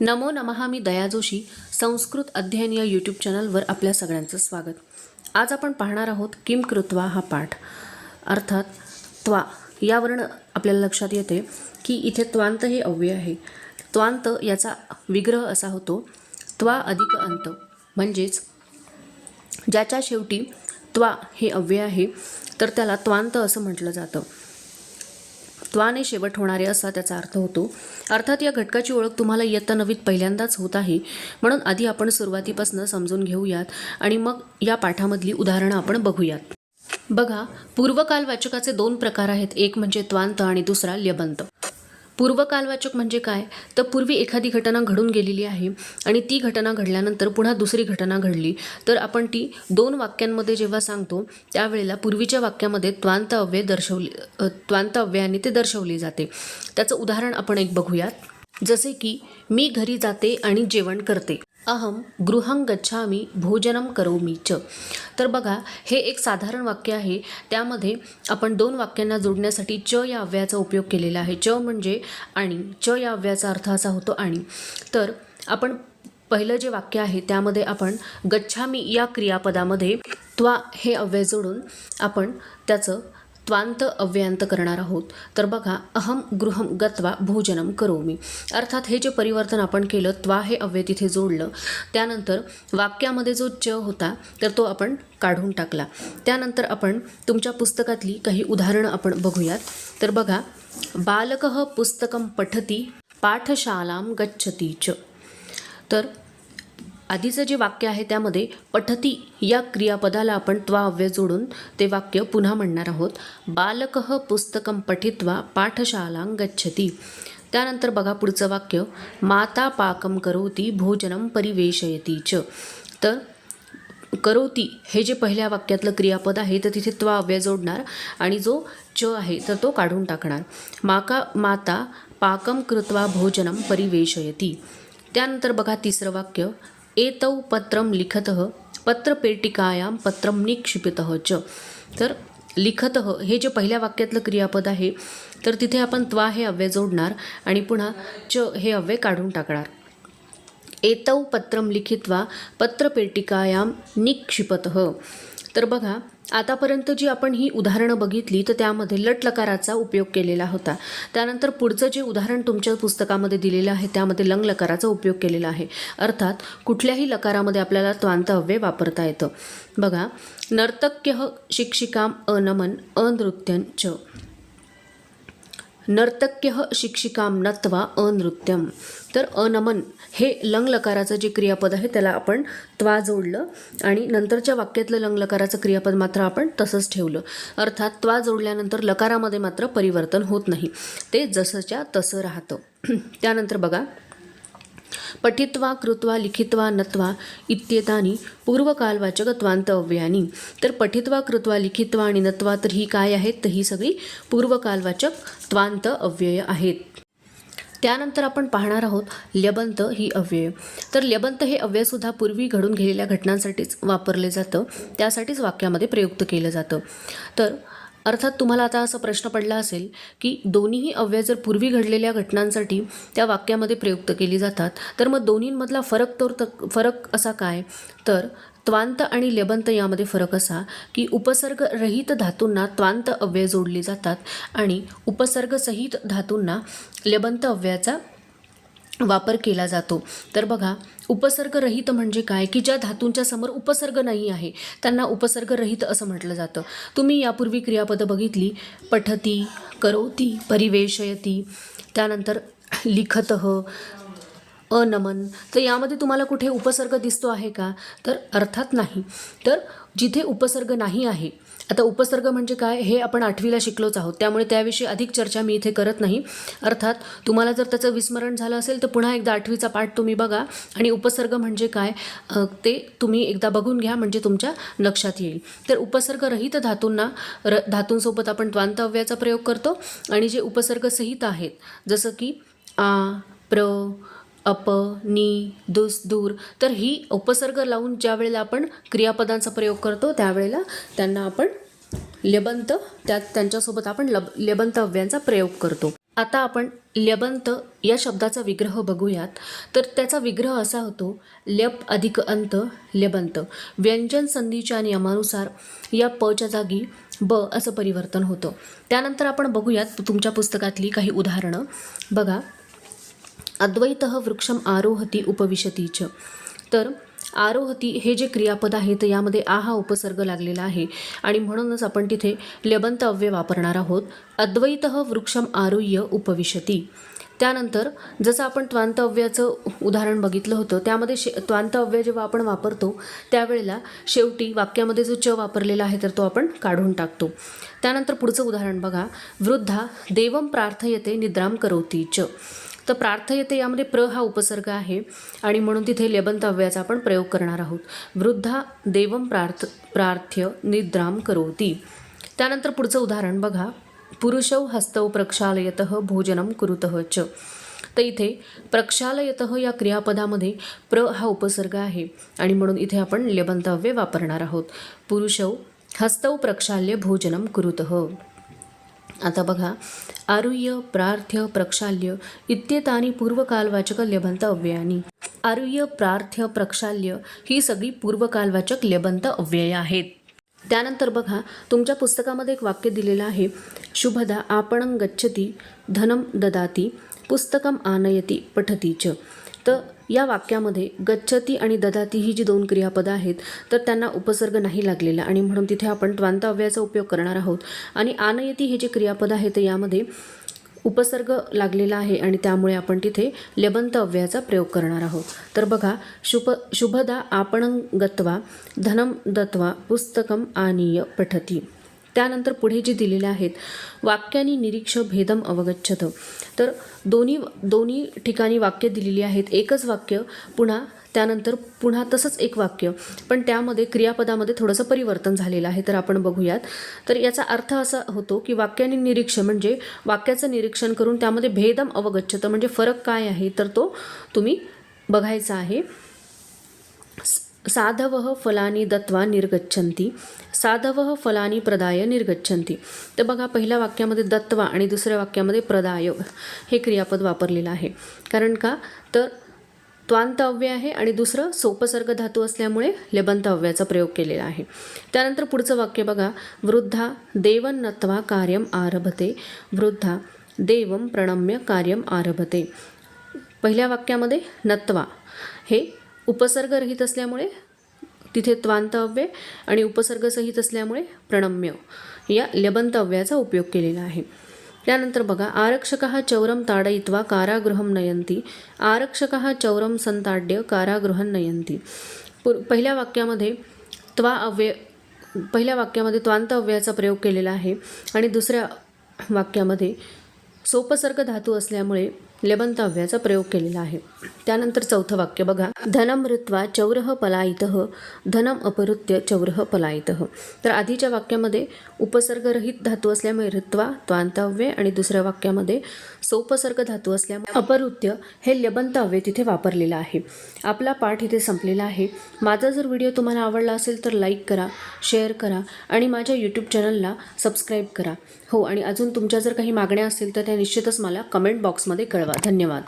नमो नमः मी दया जोशी संस्कृत अध्ययन या यूट्यूब चॅनलवर आपल्या सगळ्यांचं स्वागत. आज आपण पाहणार आहोत किम कृत्वा हा पाठ. अर्थात त्वा यावरून आपल्याला लक्षात येते की इथे त्वांत हे अव्यय आहे. त्वांत याचा विग्रह असा होतो त्वा अधिक अंत म्हणजेच ज्याच्या शेवटी त्वा हे अव्यय आहे तर त्याला त्वांत असं म्हटलं जातं. त्वाने शेवट होणारे असा त्याचा अर्थ होतो. अर्थात या घटकाची ओळख तुम्हाला इयत्ता नवीत पहिल्यांदाच होत आहे. म्हणून आधी आपण सुरुवातीपासून समजून घेऊयात आणि मग या पाठामधली उदाहरणं आपण बघूयात. बघा पूर्वकाल वाचकाचे दोन प्रकार आहेत. एक म्हणजे त्वांत आणि दुसरा ल्यबंत. पूर्वकालवाचक म्हणजे काय? तर पूर्वी एखादी घटना घडून गेलेली आहे आणि ती घटना घडल्यानंतर पुन्हा दुसरी घटना घडली. तर आपण ती दोन वाक्यांमध्ये जेव्हा सांगतो त्यावेळेला पूर्वीच्या वाक्यामध्ये त्वांत अव्यय दर्शवली त्वांत अव्ययाने ते दर्शवली जाते. त्याचं उदाहरण आपण एक बघूयात. जसे की मी घरी जाते आणि जेवण करते. अहम गृहं गच्छामी भोजनं करोमी च. तर बघा हे एक साधारण वाक्य आहे. त्यामध्ये आपण दोन वाक्यांना जोडण्यासाठी च या अव्ययाचा उपयोग केलेला आहे. च म्हणजे आणि. च या अव्ययाचा अर्थ असा होतो आणि. तर आपण पहिलं जे वाक्य आहे त्यामध्ये आपण गच्छामी या क्रियापदामध्ये त्वा हे अव्यय जोडून आपण त्याचं त्वांत अव्ययांत करणार आहोत. तर बघा अहम गृहम गत्वा भोजनम करोमी. अर्थात हे जे परिवर्तन आपण केलं त्वा हे अव्यय तिथे जोडलं त्यानंतर वाक्यामध्ये जो च होता तर तो आपण काढून टाकला. त्यानंतर आपण तुमच्या पुस्तकातली काही उदाहरणं आपण बघूयात. तर बघा बालकः पुस्तकं पठती पाठशालां गच्छती च. तर आधीचं जे वाक्य आहे त्यामध्ये पठती या क्रियापदाला आपण त्वा अव्यय जोडून ते वाक्य पुन्हा म्हणणार आहोत. बालकः पुस्तकं पठित्वा पाठशालां गच्छती. त्यानंतर बघा पुढचं वाक्य. माता पाकं करोती भोजनं परिवेशयती च. तर करोती हे जे पहिल्या वाक्यातलं क्रियापद आहे तर तिथे त्वा अव्यय जोडणार आणि जो च आहे तर तो काढून टाकणार. माका माता पाकं कृत्वा भोजनं परिवेशयती. त्यानंतर बघा तिसरं वाक्य. एतौ पत्रं लिखतः पत्रपेटिकायां पत्रं निक्षिपितः च। तर लिखतः हे जे पहिल्या वाक्यातलं क्रियापद आहे तर तिथे आपण त्वा हे अव्यय जोडणार आणि पुन्हा च हे अव्यय काढून टाकणार. एतौ पत्रं लिखित्वा पत्रपेटिकायां निक्षिपतः। तर बघा आतापर्यंत जी आपण ही उदाहरणं बघितली तर त्यामध्ये लट लकाराचा उपयोग केलेला होता. त्यानंतर पुढचं जे उदाहरण तुमच्या पुस्तकामध्ये दिलेलं आहे त्यामध्ये लंग लकाराचा उपयोग केलेला आहे. अर्थात कुठल्याही लकारामध्ये आपल्याला त्वांतव्य वापरता येतं. बघा नर्तक्य शिक्षिकाम अनमन अनृत्यन च. नर्तक्य शिक्षिकाम नत्वा अनृत्यम। तर अनमन हे लंग लकाराचं जे क्रियापद आहे त्याला आपण त्वा जोडलं आणि नंतरच्या वाक्यातलं लंग लकाराचं क्रियापद मात्र आपण तसंच ठेवलं. अर्थात त्वा जोडल्यानंतर लकारामध्ये मात्र परिवर्तन होत नाही. ते जसंच्या तसं राहतं. त्यानंतर बघा पठित्वा कृत्वा लिखित्वा नत्वा इत्येतानी पूर्वकालवाचकत्वांतव्यानी तर पठित्वा कृत्वा लिखित्वा आणि नत्वा तर ही काय आहेत? तर ही सगळी पूर्वकालवाचक त्वांत अव्यय आहेत. त्यानंतर आपण पाहणार आहोत ल्यबंत ही अव्यय. तर ल्यबंत हे अव्ययसुद्धा पूर्वी घडून गेलेल्या घटनांसाठीच वापरले जातं. त्यासाठीच वाक्यामध्ये प्रयुक्त केलं जातं. तर अर्थात तुम्हाला आता असा प्रश्न पडला असेल की दोन्हीही अव्यय जर पूर्वी घडलेल्या घटनांसाठी त्या वाक्यामध्ये प्रयुक्त केली जातात तर मग दोन्हींमधला फरक तर फरक असा काय? तर त्वांत आणि लेबंत यामध्ये फरक असा की उपसर्गरहित धातूंना त्वांत अव्यय जोडली जातात आणि उपसर्गसहित धातूंना लेबंत अव्ययाचा वापर केला जातो. तर बघा उपसर्गरहित म्हणजे काय? की ज्या धातूंच्या समोर उपसर्ग नाही आहे त्यांना उपसर्गरहित असं म्हटलं जातं. तुम्ही यापूर्वी क्रियापदं बघितली. पठती करोती परिवेशयती त्यानंतर लिखतः अनमन. तर यामध्ये तुम्हाला कुठे उपसर्ग दिसतो आहे का? तर अर्थात नाही. तर जिथे उपसर्ग नाही आहे आता उपसर्ग म्हणजे काय हे आपण आठवीला शिकलोच आहोत. त्यामुळे त्याविषयी अधिक चर्चा मी इथे करत नाही. अर्थात तुम्हाला जर त्याचं विस्मरण झालं असेल तर पुन्हा एकदा आठवीचा पाठ तुम्ही बघा. आणि उपसर्ग म्हणजे काय? ते तुम्ही एकदा बघून घ्या म्हणजे तुमच्या लक्षात येईल. तर उपसर्गरहित धातूंना र धातूंसोबत आपण द्वांतव्याचा प्रयोग करतो. आणि जे उपसर्गसहित आहेत जसं की आ प्र अप नी दुस दूर. तर ही उपसर्ग लावून ज्या वेळेला आपण क्रियापदांचा प्रयोग करतो त्यावेळेला त्यांना आपण लेबंत त्यात त्यांच्यासोबत आपण लब लेबंतव्यांचा प्रयोग करतो. आता आपण ल्यबंत या शब्दाचा विग्रह बघूयात. तर त्याचा विग्रह असा होतो ल्यप अधिक अंत ल्यबंत. व्यंजन संधीच्या नियमानुसार या पच्या जागी ब असं परिवर्तन होतं. त्यानंतर आपण बघूयात तुमच्या पुस्तकातली काही उदाहरणं. बघा अद्वैत वृक्षम आरोहती उपविशती च. तर आरोहती हे जे क्रियापद आहे तर यामध्ये आ हा उपसर्ग लागलेला आहे. आणि म्हणूनच आपण तिथे लेबंत अव्यय वापरणार आहोत. अद्वैत वृक्षम आरुह्य उपविशती. त्यानंतर जसं आपण त्वांत अव्याचं उदाहरण बघितलं होतं त्यामध्ये शे त्वांत अव्यय जेव्हा आपण वापरतो त्यावेळेला शेवटी वाक्यामध्ये जो च वापरलेला आहे तर तो आपण काढून टाकतो. त्यानंतर पुढचं उदाहरण बघा. वृद्धा देवम प्रार्थयते निद्राम करोती च. तर प्रार्थयते यामध्ये प्र हा उपसर्ग आहे आणि म्हणून तिथे लेबंतव्याचा आपण प्रयोग करणार आहोत. वृद्धा देवम प्रार्थ प्रार्थ्य निद्राम करोती. त्यानंतर पुढचं उदाहरण बघा. पुरुषौ हस्तौ प्रक्षालयत भोजनम कुरुतः च. तर इथे प्रक्षालयत या क्रियापदामध्ये प्र हा उपसर्ग आहे आणि म्हणून इथे आपण लेबंतव्य वापरणार आहोत. पुरुषौ हस्तौ प्रक्षाल्य भोजनम कुरुतः. आता बघा आरुह्य प्रार्थ्य प्रक्षाल्य इत्येतानी पूर्वकालवाचक लेबंत अव्ययानी. आरुह्य प्रार्थ्य प्रक्षाल्य ही सगळी पूर्वकालवाचक लेबंत अव्यय आहेत. त्यानंतर बघा तुमच्या पुस्तकामध्ये एक वाक्य दिलेलं आहे शुभदा आपणं गच्छती धनम ददाती पुस्तकम आनयती पठती च. तर या वाक्यामध्ये गच्छती आणि ददाती ही जी दोन क्रियापदं आहेत तर त्यांना उपसर्ग नाही लागलेला आणि म्हणून तिथे आपण त्वांत अव्ययाचा उपयोग करणार आहोत. आणि आनयती हे जे क्रियापद आहे तर यामध्ये उपसर्ग लागलेला आहे आणि त्यामुळे आपण तिथे लेबंत अव्ययाचा प्रयोग करणार आहोत. तर बघा शुभ शुभदा आपणं गत्वा धनम दत्वा पुस्तकम आनीय पठती. त्यानंतर पुढे जे दिलेले आहेत वाक्यानी निरीक्ष भेदम अवगच्छत. तर दोन्ही दोन्ही ठिकाणी वाक्य दिलेली आहेत. एकच वाक्य पुन्हा त्यानंतर पुन्हा तसंच एक वाक्य. पण त्यामध्ये क्रियापदामध्ये थोडंसं परिवर्तन झालेलं आहे तर आपण बघूयात. तर याचा अर्थ असा होतो की वाक्याने निरीक्षण म्हणजे वाक्याचं निरीक्षण करून त्यामध्ये भेदम अवगच्छत म्हणजे फरक काय आहे तर तो तुम्ही बघायचा आहे. साधवः फलानी दत्वा निर्गच्छन्ति साधवः फलानी प्रदाय निर्गच्छन्ति. तर बघा पहिल्या वाक्यामध्ये दत्वा आणि दुसऱ्या वाक्यामध्ये प्रदाय हे क्रियापद वापरलेलं आहे. कारण का? तर त्वांतव्य आहे आणि दुसरं सोपसर्ग धातू असल्यामुळे लेबंतव्याचा प्रयोग केलेला आहे. त्यानंतर पुढचं वाक्य बघा. वृद्धा देवन नत्वा कार्यम आरभते वृद्धा देवम प्रणम्य कार्यम आरभते. पहिल्या वाक्यामध्ये नत्वा हे उपसर्गरहित असल्यामुळे तिथे त्वांत अव्यय आणि उपसर्गसहित असल्यामुळे प्रणम्य या लबंतव्याचा उपयोग केलेला आहे. त्यानंतर बघा आरक्षक चौरम ताडयित्वा कारागृहं नयंती आरक्षक चौरम संताड्य कारागृहं नयंती पु पहिल्या वाक्यामध्ये त्वा अव्यय पहिल्या वाक्यामध्ये त्वांत अव्ययाचा प्रयोग केलेला आहे आणि दुसऱ्या वाक्यामध्ये सोपसर्ग धातू असल्यामुळे लेबंतव्याचा प्रयोग केलेला आहे. त्यानंतर चौथं वाक्य बघा. धनमृत्वा चौरह पलायित धनम अपहृत्य चौरह पलायित. तर आधीच्या वाक्यामध्ये उपसर्गरहित धातू असल्यामुळे ऋत्वा त्वांतव्य आणि दुसऱ्या वाक्यामध्ये सोपसर्ग धातू असल्यामुळे अपहृत्य हे लेबंतव्य तिथे वापरलेलं आहे. आपला पाठ इथे संपलेला आहे. माझा जर व्हिडिओ तुम्हाला आवडला असेल तर लाईक करा शेअर करा आणि माझ्या यूट्यूब चॅनलला सबस्क्राईब करा. हो आणि अजून तुमच्या जर काही मागण्या असतील तर त्या निश्चितच मला कमेंट बॉक्समध्ये कळवा. धन्यवाद.